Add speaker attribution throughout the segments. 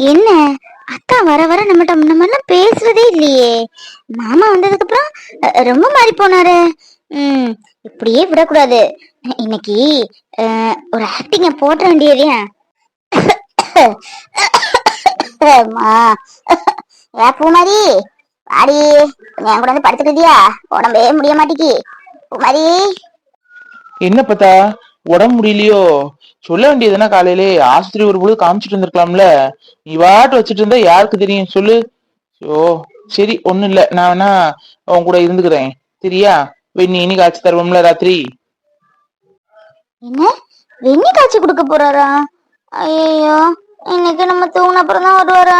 Speaker 1: என்ன? அக்கா வர வர நம்மகிட்ட முன்ன மாதிரிலாம் பேசுறதே இல்லையே. மாமா வந்ததுக்கு அப்புறம் ரொம்ப மாறி போனாரு. ம் இப்படியே விடக்கூடாது. இன்னைக்கு ஒரு ஆக்டிங்க போட்ட வேண்டியதையா ஏ பூமாரி வாடி. என் கூட வந்து படுத்துக்கிட்டியா உடம்பே முடிய மாட்டேங்கி. பூமாரி.
Speaker 2: என்ன பத்தா? உடம்பு முடியலையோ? சொல்ல வேண்டியதுனா காலையிலே. ஆஸ்பத்திரி ஒரு பொழுது காமிச்சிட்டு இருந்திருக்கலாம்ல. நீ வாட்டு வச்சிட்டு இருந்தா யாருக்கு தெரியும்? சொல்லு. ஓ சரி ஒண்ணும் இல்ல. நான் வேணா உன் கூட இருந்துக்கிறேன். சரியா? வெண்ணி இனி காய்ச்சி தருவோம்ல ராத்திரி.
Speaker 1: என்ன? வெண்ணி காய்ச்சி கொடுக்க போறாரா? ஐயோ இன்னைக்கு நம்ம தூங்கின அப்புறம் தான் வருவாரா?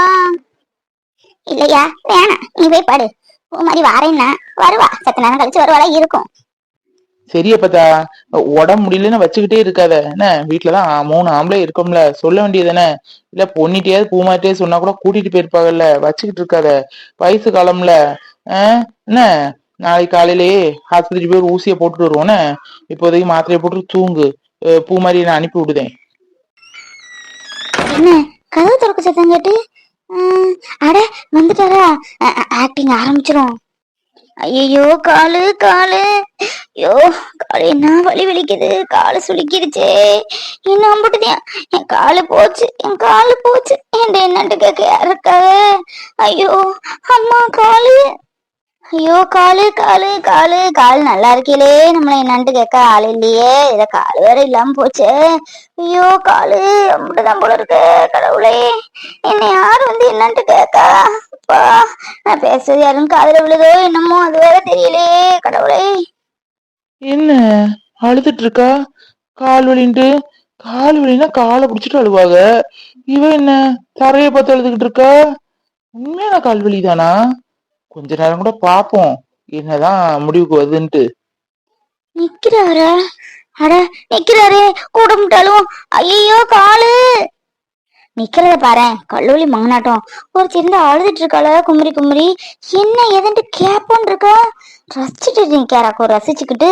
Speaker 1: இல்லையா? வேணாம். நீ போய் பாடு. மாதிரி வாரேன்னா வருவா. சத்த நேரம் கழிச்சு வருவாளா இருக்கும்.
Speaker 2: சரியா பத்தா உடம்பு முடியலன்னு வச்சுக்கிட்டே இருக்காத. என்ன? வீட்டுலதான் மூணு ஆம்பளை இருக்கோம்ல. சொல்ல வேண்டியதுதானே? இல்ல பொண்ணிட்டையாவது பூமாட்டே சொன்னா கூட கூட்டிட்டு போயிருப்பாங்கல்ல. வச்சுக்கிட்டு இருக்காத. வயசு காலம்ல. ஆஹ் என்ன? நாளைக்கு காலையிலேயே ஆஸ்பத்திரிக்கு போய் ஒரு ஊசியை போட்டுட்டு வருவோன்னு இப்போதைக்கு மாத்திரையை போட்டு தூங்கு. பூ மாதிரி நான் அனுப்பி விடுதேன்.
Speaker 1: என்ன? கதவு திறக்க சத்தம் கேட்டு? அட வந்துட்டாரா ஆக்டிங் ஆரம்பிச்சிடும் ஐயோ காலு காலு. ஐயோ காலு என்ன வலி வலிக்குது? காலு சுளிக்கிடுச்சே என்ன அம்புட்டுதியா என் காலு போச்சு என் காலு போச்சு. என் என்னன்ட்டு கேட்க ஐயோ அம்மா காலு. ஐயோ காலு காலு காலு. கால் நல்லா இருக்கீங்களே நம்மள என்னான்ட்டு கேட்க ஆள் இல்லையே. இத கால் வேற இல்லாம போச்சே. ஐயோ காலு. அப்படிதான் போல இருக்கு கடவுளே. என்ன யார் வந்து என்னன்ட்டு கேட்கா அப்பா நான் பேசுறது யாரும் காதுல விழுதோ என்னமோ அது வேற தெரியலையே கடவுளே.
Speaker 2: என்ன? அழுதுட்டு இருக்கா கால் வலின்ட்டு? கால் வலின்னா காலை பிடிச்சிட்டு அழுவாங்க இவ என்ன தரைய பார்த்து அழுதுகிட்டு இருக்கா உண்மையான கால் வலிதானா? கொஞ்ச நேரம் கூட பாப்போம் என்னதான் முடிவுக்கு வருதுன்ட்டு.
Speaker 1: நிக்கிறாரா? அட நிக்கிறாரே கூட முட்டாலும் ஐயோ காலு! நிக்கிறத பாரு. கல்லூலி மங்கனாட்டம். ஒரு சின்ன அழுதுட்டு இருக்காள குமரி குமரி என்ன எதுன்ட்டு கேப்போன் இருக்கா? ரசிச்சுட்டு நிக்காராக்கோ ரசிச்சுக்கிட்டு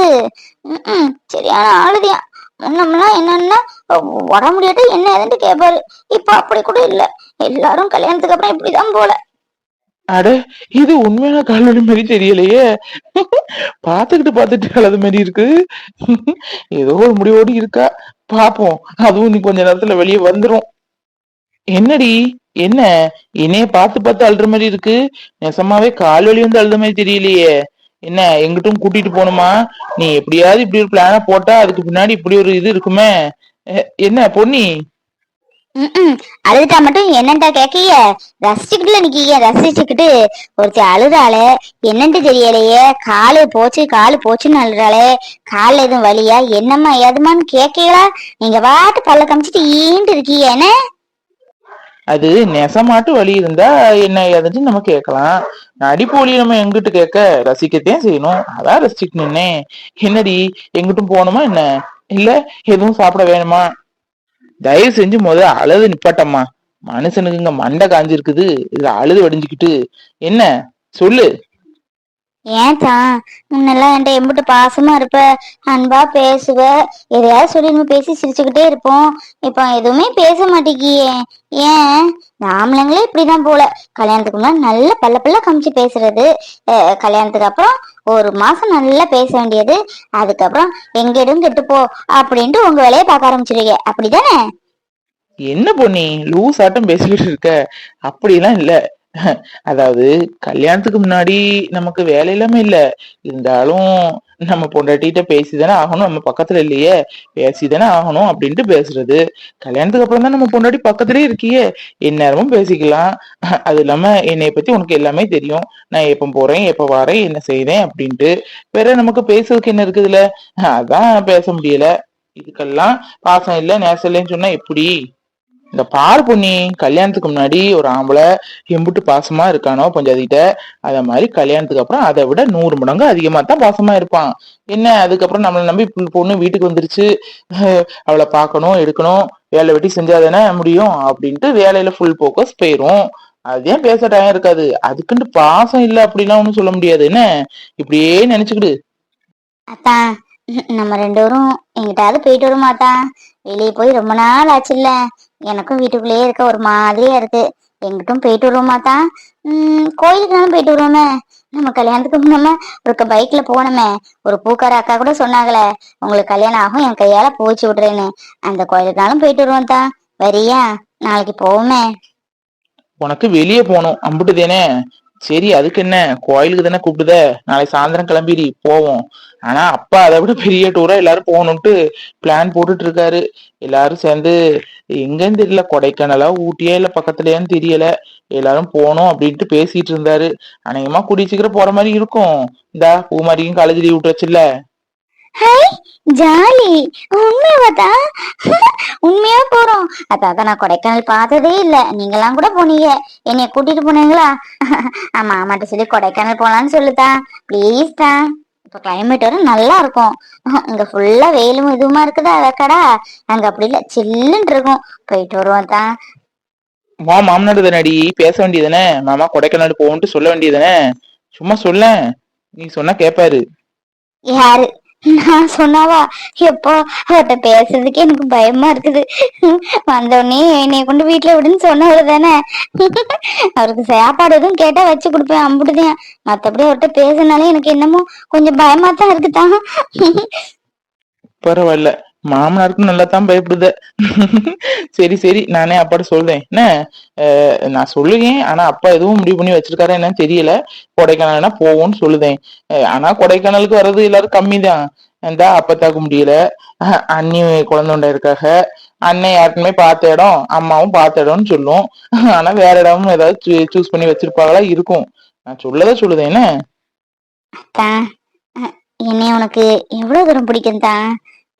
Speaker 1: ம் சரியான அழுதியா. முன்னம்லாம் என்னன்னா? வர முடியாது என்ன எதன்ட்டு கேட்பாரு இப்ப அப்படி கூட இல்ல. எல்லாரும் கல்யாணத்துக்கு அப்புறம் இப்படிதான் போல.
Speaker 2: அட இது உண்மையான கால் மாதிரி தெரியலையே. பாத்துக்கிட்டு பாத்துட்டு அழுது மாதிரி இருக்கு. ஏதோ ஒரு முடிவோடு இருக்கா? பாப்போம் அதுவும் நீ கொஞ்ச நேரத்துல வெளியே வந்துரும். என்னடி? என்ன? என்னைய பார்த்து பார்த்து அழுற மாதிரி இருக்கு? நெசமாவே கால் வலி வந்து அழுத மாதிரி தெரியலையே. என்ன எங்கிட்டும் கூட்டிட்டு போகணுமா நீ எப்படியாவது இப்படி ஒரு பிளான போட்டா அதுக்கு பின்னாடி இப்படி ஒரு இது இருக்குமே. என்ன பொன்னி?
Speaker 1: அழுதுட்டா மட்டும் என்னண்டா கேக்கீங்க ரசிச்சுக்கிட்டுல நிக்கிய ரசிச்சுக்கிட்டு ஒருத்தி அழுதாளே என்னன்ட்டு தெரியலையே. காலு போச்சு காலு போச்சுன்னு அழுறாளே. காலில் எதுவும் வழியா என்னம்மா ஏதுமான்னு கேட்கலா நீங்க பாட்டு பல்ல கமிச்சிட்டு ஈண்டு இருக்கீங்க. என்ன?
Speaker 2: அது நெசமாட்டு வழி இருந்தா என்ன ஏதாச்சும் நம்ம கேட்கலாம். நடிப்பு வழி நம்ம எங்கிட்டு கேட்க? ரசிக்கத்தான் செய்யணும். அதான் ரசிச்சுட்டு நின்னேன். என்னடி எங்கிட்டும் போகணுமா என்ன? இல்ல எதுவும் சாப்பிட வேணுமா? தயவு செஞ்சு முத அழுது நிப்பாட்டம்மா. மனுஷனுக்கு இங்க மண்டை காஞ்சிருக்குது. இதுல அழுது வடிஞ்சுக்கிட்டு. என்ன? சொல்லு.
Speaker 1: ஏன் முன்னெல்லாம் என்கிட்ட எம்பிட்டு பாசமா இருப்ப அன்பா பேசுவ. எதையாவது சொல்லி நம்ம பேசி சிரிச்சுக்கிட்டே இருப்போம். இப்போ எதுவுமே பேச மாட்டேங்கியே. ஏன்? ஆம்பளைங்களே இப்படிதான் போல. கல்யாணத்துக்கு முன்னாடி நல்ல பல்ல பல்ல காமிச்சு பேசுறது. கல்யாணத்துக்கு அப்புறம் ஒரு மாசம் நல்லா பேச வேண்டியது. அதுக்கப்புறம் எங்கேடும் கெட்டுப்போ அப்படின்ட்டு உங்க வேலையை பார்க்க ஆரம்பிச்சிருக்க அப்படிதானே?
Speaker 2: என்ன பொண்ணி லூஸ் ஆட்டம் பேசிக்கிட்டு இருக்க. அப்படிலாம் இல்லை. அதாவது கல்யாணத்துக்கு முன்னாடி நமக்கு வேலை இல்லாம இல்ல. இருந்தாலும் நம்ம பொண்டாட்டிகிட்ட பேசிதானே ஆகணும். நம்ம பக்கத்துல இல்லையே. பேசிதானே ஆகணும் அப்படின்ட்டு பேசுறது. கல்யாணத்துக்கு அப்புறம் தான் நம்ம பொண்டாட்டி பக்கத்துலயே இருக்கியே. எந்நேரமும் பேசிக்கலாம். அது இல்லாம என்னைய பத்தி உனக்கு எல்லாமே தெரியும். நான் எப்ப போறேன் எப்ப வரேன் என்ன செய்யறேன் அப்படின்ட்டு வேற நமக்கு பேசுறதுக்கு என்ன இருக்குதுல அதான் பேச முடியல. இதுக்கெல்லாம் பாசம் இல்ல நேசம் இல்லைன்னு சொன்னா எப்படி? இந்த பார் பொண்ணி கல்யாணத்துக்கு முன்னாடி ஒரு ஆம்பளை எம்புட்டு பாசமா இருக்கானோ பஞ்சாதிகிட்ட அத மாதிரி கல்யாணத்துக்கு அப்புறம் அதை விட நூறு மடங்கு அதிகமா தான் பாசமா இருப்பான். என்ன அதுக்கப்புறம் நம்மளை நம்பி பொண்ணு வீட்டுக்கு வந்துருச்சு. அவளை பார்க்கணும் எடுக்கணும் வேலை வெட்டி செஞ்சாதானே முடியும் அப்படின்ட்டு வேலையில ஃபுல் போக்கஸ் போயிரும். அதே பேச டைம் இருக்காது? அதுக்குன்ட்டு பாசம் இல்ல அப்படிலாம் ஒண்ணும் சொல்ல முடியாது. என்ன? இப்படியே நினைச்சுக்கிடு.
Speaker 1: அத்தான் நம்ம ரெண்டு பேரும் எங்கிட்டாவது போயிட்டு வருமாத்தான் வெளியே போய் ரொம்ப நாள் ஆச்சுல்ல. எனக்கும் வீட்டுக்குள்ளேயே இருக்க ஒரு மாதிரியா இருக்கு. எங்கிட்டும் போயிட்டு வருவோமா தான் உம் கோயிலுக்குனாலும் போயிட்டு வருவோமே? நம்ம கல்யாணத்துக்கு முன்னமே ஒரு பைக்ல போனோமே. ஒரு பூக்கார அக்கா கூட சொன்னாங்களே உங்களுக்கு கல்யாணம் ஆகும் என் கையால போச்சு விடுறேன்னு. அந்த கோயிலுக்குனாலும் போயிட்டு வருவோம் தான் வரியா? நாளைக்கு போவோமே.
Speaker 2: உனக்கு வெளியே போகணும் அம்புட்டு தானே? சரி அதுக்கு என்ன? கோயிலுக்கு தானே கூப்பிடுத? நாளைக்கு சாயந்தரம் கிளம்பிடி போவோம். ஆனா அப்பா அதை விட பெரிய டூரா எல்லாரும் போகணும்ட்டு பிளான் போட்டுட்டு இருக்காரு. எல்லாரும் சேர்ந்து எங்கன்னு தெரியல கொடைக்கானலா ஊட்டியா இல்ல பக்கத்துலயான்னு தெரியல. எல்லாரும் போகணும் அப்படின்ட்டு பேசிட்டு இருந்தாரு. அநேகமா கூடிய சீக்கிரம் போற மாதிரி இருக்கும். இந்தா பூமாரிக்கும் காலேஜ் லீவ் விட்டுருச்சுல்ல
Speaker 1: ஹாய் ஜாலி. உண்மையாவதா? உண்மையா போறோம். அதான் நான் கொடைக்கானல் பார்த்ததே இல்ல. நீங்கெல்லாம் கூட போனீங்க. என்னைய கூட்டிட்டு போனீங்களா? ஆமா ஆமாட்ட சொல்லி கொடைக்கானல் போலான்னு சொல்லுதா. ப்ளீஸ் தான் இப்ப கிளைமேட் வர நல்லா இருக்கும். இங்க ஃபுல்லா வெயிலும் இதுவுமா இருக்குதா அதக்கடா அங்க அப்படி இல்ல சில்லுன்னு இருக்கும். போயிட்டு வருவோம் தான்
Speaker 2: வா மாமனாடு தானடி பேச வேண்டியதானே மாமா கொடைக்கானல் போகணும்ட்டு சொல்ல வேண்டியதானே சும்மா சொல்ல நீ சொன்னா கேப்பாரு.
Speaker 1: யாரு? நான் சொன்னாவா? எப்போ அவர்கிட்ட பேசுறதுக்கே எனக்கு பயமா இருக்குது. வந்தோடனே என்னைய கொண்டு வீட்டுல விடுன்னு சொன்னவர் தானே அவருக்கு சாப்பாடு எதுவும் கேட்டா வச்சு கொடுப்பேன் அம்புட்டுதான். மத்தபடி அவர்கிட்ட பேசினாலே எனக்கு என்னமோ கொஞ்சம் பயமா தான் இருக்குதான்.
Speaker 2: பரவாயில்ல. மாமனாருக்கும் நல்லா தான் பயப்படுத. சரி சரி நானே அப்பாட்ட சொல்றேன். என்ன? அஹ், நான் சொல்லுவேன் ஆனா அப்பா எதுவும் முடிவு பண்ணி வச்சிருக்காரா என்னன்னு தெரியல. கொடைக்கானல்னா போவோம்னு சொல்லுதேன். ஆனா கொடைக்கானலுக்கு வர்றது எல்லாரும் கம்மி தான் இந்த அப்பத்தாக்கு முடியல. அண்ணி குழந்தை இருக்காக. அண்ணன் யாருக்குமே பார்த்த இடம் அம்மாவும் பார்த்த இடம்னு சொல்லும். ஆனா வேற இடமும் ஏதாவது சூஸ் பண்ணி வச்சிருப்பாங்களா இருக்கும். நான் சொல்லதான் சொல்லுதேன் என்ன?
Speaker 1: என்னை உனக்கு எவ்வளவு தூரம் பிடிக்கும் தான்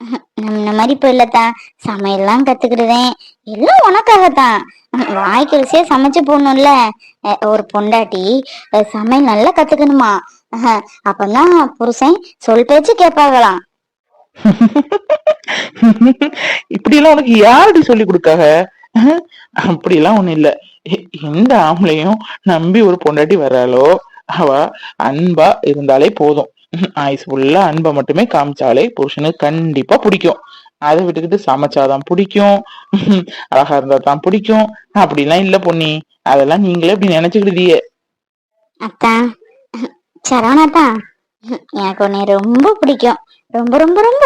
Speaker 1: நம்ம மாதிரி இப்போ இல்லத்தான் சமையல்லாம் கத்துக்கிடுவேன். எல்லாம் உனக்காகத்தான். வாய்க்கு ருசியா சமைச்சு போடணும்ல. அஹ் ஒரு பொண்டாட்டி சமையல் நல்லா கத்துக்கணுமா? அப்பதான் புருஷன் சொல் பேச்சு கேட்பாங்களாம்
Speaker 2: இப்படியெல்லாம் உனக்கு யாரடி சொல்லி கொடுக்காக? அப்படி எல்லாம் ஒண்ணும் இல்ல. எந்த ஆம்பளையும் நம்பி ஒரு பொண்டாட்டி வர்றாளோ அவ அன்பா இருந்தாலே போதும். ஆயுஸ் ஃபுல்லா அன்பை மட்டுமே காமிச்சாலே புருஷனுக்கு கண்டிப்பா பிடிக்கும். அதை விட்டுக்கிட்டு சமைச்சாதான் பிடிக்கும். அழகா இருந்தா தான் பிடிக்கும். அப்படிலாம் இல்ல பொன்னி. அதெல்லாம் நீங்களே இப்படி நினைச்சுக்கிடுதியே
Speaker 1: அத்தா சரவணாத்தா எனக்கு உன்னை ரொம்ப பிடிக்கும். ரொம்ப ரொம்ப ரொம்ப.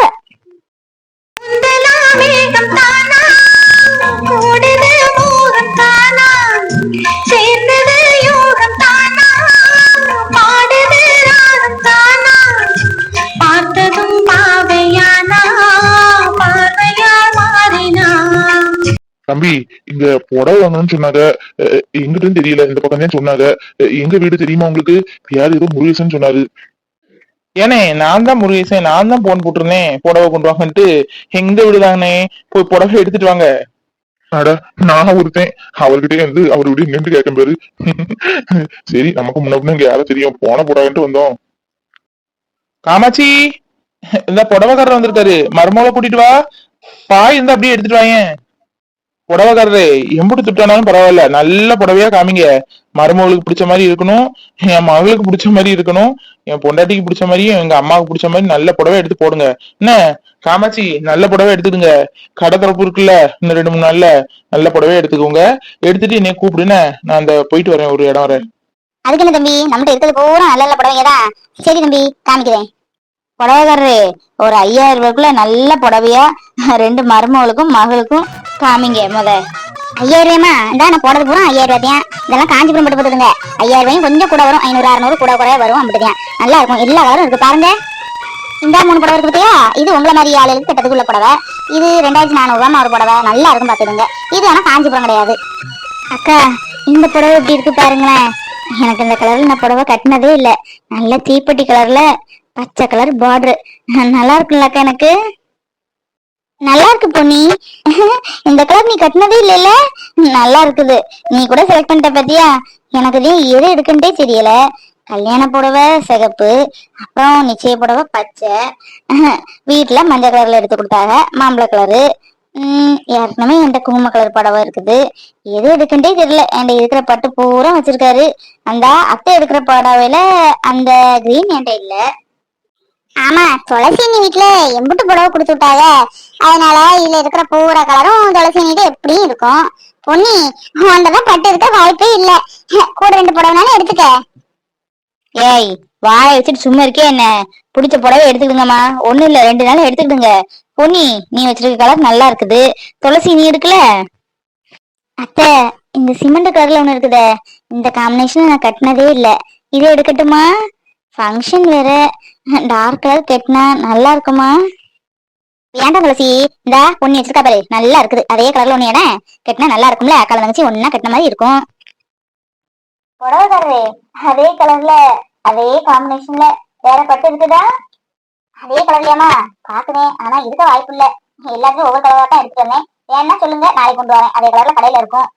Speaker 3: தம்பி இங்க புடவை வாங்கணும்னு சொன்னாங்க. எங்கிட்டும் தெரியல. இந்த பக்கம் தான் சொன்னாங்க. எங்க வீடு தெரியுமா உங்களுக்கு? யார் ஏதோ முருகேசன் சொன்னாரு.
Speaker 2: ஏனே நான் தான் முருகேசன். நான் தான் போன் போட்டிருந்தேன். புடவை கொண்டு வாங்கன்ட்டு. எங்க விடுதாங்கண்ணே போய் புடவை எடுத்துட்டு வாங்க.
Speaker 3: அட நான் ஒருத்தன். அவர்கிட்ட இருந்து அவர் வீடு நின்று கேட்க பாரு. சரி நமக்கு முன்ன இங்க யாரும் தெரியும். போன புடவைன்ட்டு வந்தோம்.
Speaker 2: காமாட்சி இந்த புடவைக்காரர் வந்திருக்காரு. மருமகளை கூட்டிட்டு வா. பாய் இருந்தா அப்படியே எடுத்துட்டு வாங்க புடவைக்காரரு எம்புட்டு திட்டானாலும் பரவாயில்ல. நல்ல புடவையா காமிங்க. மருமகளுக்கு பிடிச்ச மாதிரி இருக்கணும். என் மகளுக்கு பிடிச்ச மாதிரி இருக்கணும். என் பொண்டாட்டிக்கு பிடிச்ச மாதிரியும் எங்க அம்மாவுக்கு பிடிச்ச மாதிரி நல்ல புடவை எடுத்து போடுங்க. என்ன? காமாட்சி நல்ல புடவை எடுத்துடுங்க கடை திறப்பு இருக்குல்ல இன்னும் ரெண்டு மூணு நாள்ல நல்ல புடவை எடுத்துக்கோங்க. எடுத்துட்டு என்னைய கூப்பிடுன்னு நான் அந்த போயிட்டு வரேன் ஒரு இடம் வரேன்.
Speaker 1: அதுக்கு என்ன தம்பி? நம்மகிட்ட இருக்கிறது பூரா நல்ல நல்ல புடவைங்க தான். சரி தம்பி காமிக்கிறேன். புடவைக்காரரு ஒரு ஐயாயிரம் ரூபாய்க்குள்ள நல்ல புடவையா ரெண்டு மருமகளுக்கும் மகளுக்கும் காமிங்க முத. ஐயாயிரம் ரூபாயமா இந்த நான் போடுறது பூரா ஐயாயிரம் ரூபாயா இதெல்லாம் காஞ்சிபுரம் மட்டும் போட்டுருங்க ஐயாயிரம் ரூபாயும் கொஞ்சம் கூட வரும். ஐநூறு அறுநூறு கூட குறைய வரும் அப்படிதான் நல்லா இருக்கும். எல்லா கலரும் இருக்கு. பாருங்க. இந்த மூணு புடவை இருக்கு பார்த்தியா இது உங்களை மாதிரி ஆளுகளுக்கு கிட்டத்துக்குள்ள புடவை. இது ரெண்டாயிரத்தி நானூறுவா ஒரு புடவை. நல்லா இருக்கும் பார்த்துடுங்க இது ஆனா காஞ்சிபுரம் கிடையாது. அக்கா இந்த புடவை எப்படி இருக்கு பாருங்களேன். எனக்கு இந்த கலர்ல நான் புடவை கட்டினதே இல்ல. நல்ல தீப்பெட்டி கலர்ல பச்சை கலர் பார்டர் நல்லா இருக்குல்லக்கா எனக்கு? நல்லா இருக்கு பொன்னி. இந்த கலர் நீ கட்டினதே இல்லைல்ல? நல்லா இருக்குது நீ கூட செலக்ட் பண்ணிட்ட பாத்தியா? எனக்கு இது எது எடுக்குன்ட்டே தெரியல. கல்யாண புடவை சிகப்பு அப்புறம் நிச்சய புடவை பச்சை. வீட்டில் மஞ்சள் கலரில் எடுத்து கொடுத்தாங்க. மாம்பழ கலரு. ஏற்கனவே என்கிட்ட குங்கும கலர் புடவை இருக்குது. எது எடுக்குன்ட்டே தெரியல. என்கிட்ட இருக்கிற பட்டு பூரா வச்சிருக்காரு. அந்த அத்தை எடுக்கிற புடவையில அந்த கிரீன் என்கிட்ட இல்லை. ஆமா துளசினி வீட்டுல எம்புட்டு புடவை கொடுத்து விட்டாங்க. அதனால இதுல இருக்கிற பூரா கலரும் துளசினிட்டு எப்படியும் இருக்கும். பொன்னி உன்தான் பட்டு இருக்க வாய்ப்பே இல்ல. கூட ரெண்டு புடவைனாலும் எடுத்துக்க. ஏய் வாயை வச்சுட்டு சும்மா இருக்கே என்ன? பிடிச்ச புடவை எடுத்துக்கிடுங்கம்மா. ஒண்ணும் இல்ல ரெண்டு நாள் எடுத்துக்கிடுங்க. பொன்னி நீ வச்சிருக்க கலர் நல்லா இருக்குது. துளசி நீ இருக்குல்ல? அத்தை இந்த சிமெண்ட் கலர்ல ஒண்ணு இருக்குதே. இந்த காம்பினேஷன் நான் கட்டினதே இல்ல. இது எடுக்கட்டுமா? ஃபங்க்ஷன் வேற. டார்க் கலர் கட்டினா நல்லா இருக்குமா? ஏன்டா துளசி? இந்த பொண்ணு வச்சிருக்கா பாரு. நல்லா இருக்குது. அதே கலர்ல ஒண்ணு ஏன்னா கட்டினா நல்லா இருக்கும்ல? அக்கால தங்கச்சி ஒன்னா கட்டின மாதிரி இருக்கும். புடவைக்காரரே அதே கலர்ல அதே காம்பினேஷன்ல வேற பட்டு இருக்குதா? அதே கலர்லயாமா பாக்குறேன். ஆனா இருக்க வாய்ப்பு இல்ல. எல்லாத்தையும் ஒவ்வொரு கலரா தான் எடுத்துட்டு ஏன்னா சொல்லுங்க. நாளைக்கு கொண்டு வரேன். அதே கலர்ல கடையில இருக்கும்.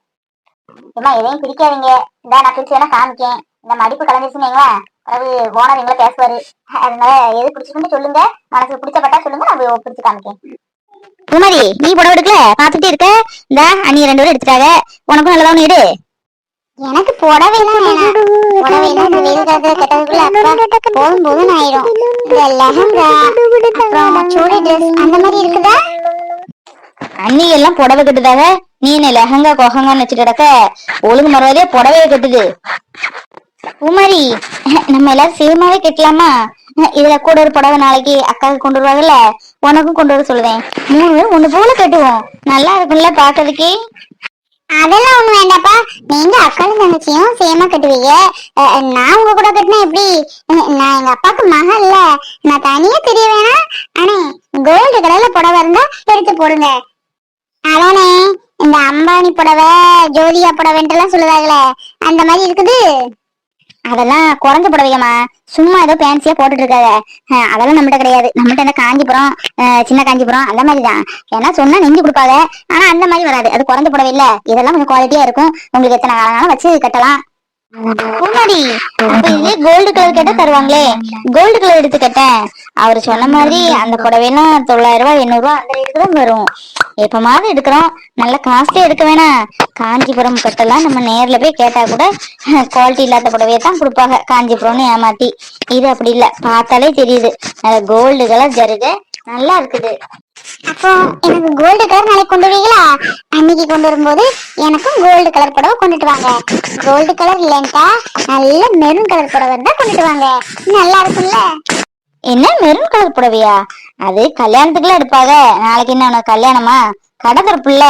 Speaker 1: ஏமா எதையும் பிடிக்காதீங்க. இந்த நான் பிடிச்சி வேணா காமிக்கேன். இந்த மடிப்பு கலந்துச்சுன்னு வைங்களேன். பிறகு ஓனர் எங்களை பேசுவாரு. அதனால எது பிடிச்சிருந்து சொல்லுங்க. மனசுக்கு பிடிச்சப்பட்டா சொல்லுங்க. நான் பிடிச்சு காமிக்கேன் குமரி நீ புடவை எடுக்கல? பாத்துட்டே இருக்க. இந்த அண்ணி ரெண்டு பேரும் எடுத்துட்டாங்க. உனக்கும் நல்லதா ஒண்ணு எடு. எனக்கு புடவை எல்லாம் வேணாம். புடவை எல்லாம் இந்த வெயில் காலத்துல கெட்டதுக்குள்ள அப்பா போதும் போதும் ஆயிரும் இந்த லெஹங்கா அப்புறம் சூடி ட்ரெஸ் அந்த மாதிரி இருக்குதா? அண்ணி எல்லாம் புடவை கட்டுதாக நீ என்ன லெஹங்கா கொஹங்கான்னு வச்சுட்டு கிடக்க. ஒழுங்கு மறுவதே புடவைய கட்டுது. உமரி நம்ம எல்லாரும் சேமாவே கட்டலாமா இதுல கூட ஒரு புடவை நாளைக்கு அக்காவுக்கு கொண்டு வருவாங்கல்ல உனக்கும் கொண்டு வர சொல்லுவேன். மூணு பேரும் ஒண்ணு போல கட்டுவோம். நல்லா இருக்கும்ல பாக்குறதுக்கே அதெல்லாம் ஒண்ணு வேண்டாப்பா நீங்க அக்காவும் தங்கச்சியும் சேமா கட்டுவீங்க. நான் உங்க கூட கட்டினா எப்படி? நான் எங்க அப்பாவுக்கு மகன் இல்ல. நான் தனியா தெரிய வேணாம். ஆனா கோல்டு கலர்ல புடவை இருந்தா எடுத்து போடுங்க. அதானே இந்த அம்பானி புடவை ஜோதிகா புடவைன்ட்டு எல்லாம் சொல்லுவாங்களே அந்த மாதிரி இருக்குது. அதெல்லாம் குறைஞ்ச புடவையம்மா சும்மா ஏதோ ஃபேன்சியா போட்டுட்டு இருக்காத அதெல்லாம் நம்மகிட்ட கிடையாது. நம்மகிட்ட என்ன காஞ்சிபுரம் சின்ன காஞ்சிபுரம் அந்த மாதிரி தான் ஏன்னா சொன்னா நெஞ்சு கொடுப்பாங்க. ஆனா அந்த மாதிரி வராது. அது குறைஞ்ச புடவை இல்ல. இதெல்லாம் கொஞ்சம் குவாலிட்டியா இருக்கும். உங்களுக்கு எத்தனை காலம் வச்சு கட்டலாம். கோல்டு கலர் கேட்டா தருவாங்களே. கோல்டு கலர் எடுத்து கட்டேன். அவர் சொன்ன மாதிரி அந்த புடவைன்னா தொள்ளாயிரம் ரூபாய் எண்ணூறு ரூபாய் அந்த ரேட்டு தான் வரும். எப்பமாவது எடுக்கிறோம். நல்ல காஸ்ட்லி எடுக்க வேணாம் காஞ்சிபுரம் கட்டெல்லாம் நம்ம நேர்ல போய் கேட்டா கூட குவாலிட்டி இல்லாத புடவையை தான் கொடுப்பாங்க. காஞ்சிபுரம்னு ஏமாத்தி. இது அப்படி இல்ல. பார்த்தாலே தெரியுது. கோல்டு கலர் ஜருக. நல்லா இருக்குது. அப்போ எனக்கு கோல்டு கலர் நாளைக்கு கொண்டு வருவீங்களா? அன்னைக்கு கொண்டு வரும்போது எனக்கும் கோல்டு கலர் புடவை கொண்டுட்டு வாங்க. கோல்டு கலர் இல்லைன்ட்டா நல்ல மெரூன் கலர் புடவை தான் கொண்டுட்டு வாங்க. நல்லா இருக்கும்ல? என்ன மெரூன் கலர் புடவையா? அது கல்யாணத்துக்குலாம் எடுப்பாங்க நாளைக்கு என்ன உனக்கு கல்யாணமா? கடற்கருப்புல்ல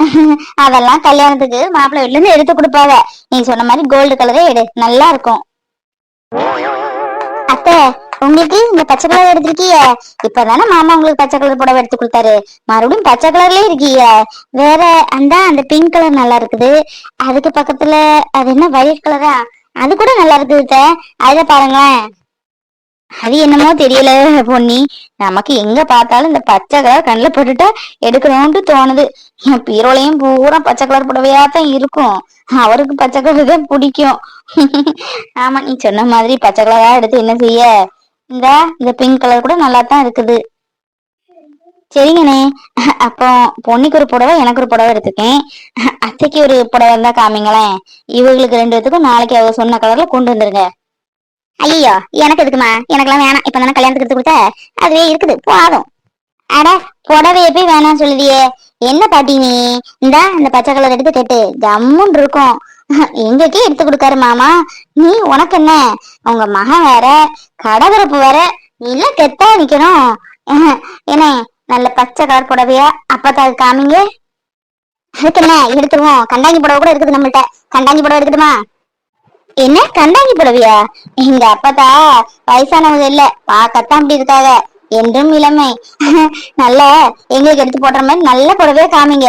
Speaker 1: அதெல்லாம் கல்யாணத்துக்கு மாப்பிள்ளை வீட்டுல இருந்து எடுத்து கொடுப்பாங்க நீ சொன்ன மாதிரி கோல்டு கலரே எடு. நல்லா இருக்கும். அத்தை உங்களுக்கு இந்த பச்சை கலர் எடுத்திருக்கீங்க. இப்பதானே மாமா உங்களுக்கு பச்சை கலர் புடவை எடுத்து கொடுத்தாரு. மறுபடியும் பச்சை கலர்லயே இருக்கீங்க. வேற அந்த அந்த பிங்க் கலர் நல்லா இருக்குது. அதுக்கு பக்கத்துல அது என்ன வயலட் கலரா அது கூட நல்லா இருக்குது அத்தை. அதுல பாருங்களேன். அது என்னமோ தெரியல பொன்னி. நமக்கு எங்க பார்த்தாலும் இந்த பச்சை கலர் கண்ணுல போட்டுட்டா எடுக்கணும்னு தோணுது. என் பீரோலையும் பூரா பச்சை கலர் புடவையா தான் இருக்கும். அவருக்கு பச்சை கலர் தான் பிடிக்கும். ஆமா நீ சொன்ன மாதிரி பச்சை கலரா எடுத்து என்ன செய்ய? இந்த இந்த பிங்க் கலர் கூட நல்லா தான் இருக்குது. சரிங்கண்ணே அப்போ பொன்னிக்கு ஒரு புடவை எனக்கு ஒரு புடவை எடுத்துக்கேன். அத்தைக்கு ஒரு புடவை இருந்தா காமிங்களேன். இவங்களுக்கு ரெண்டு பேத்துக்கும் நாளைக்கு அவ சொன்ன கலர்ல கொண்டு வந்துருங்க. ஐயோ எனக்கு எதுக்குமா? எனக்கெல்லாம் வேணாம். இப்ப தானே கல்யாணத்துக்கு எடுத்து கொடுத்த? அதுவே இருக்குது. போதும். அட புடவைய போய் வேணாம்னு சொல்லுதியே. என்ன பாட்டி நீ? இந்தா இந்த பச்சை கலர் எடுத்து கெட்டு ஜம்முன்னு இருக்கும். எங்களுக்கே எடுத்து கொடுக்காரு மாமா? நீ உனக்கு என்ன? உங்க மகன் வேற கடகரப்பு வேற. இல்ல கெத்தா நிக்கணும். என்ன நல்ல பச்சை கலர் புடவையா? அப்பத்தாது காமிங்க. அதுக்கு என்ன? எடுத்துருவோம். கண்டாங்கி புடவை கூட இருக்குது நம்மள்ட்ட. கண்டாங்கி புடவை எடுக்கட்டுமா? என்ன கண்டாங்கி புடவையா? எங்க அப்பதா வயசானவங்க இல்ல பாக்கத்தான் அப்படி இருக்காங்க என்றும் இளமை. நல்ல எங்களுக்கு எடுத்து போடுற மாதிரி நல்ல புடவையா காமிங்க.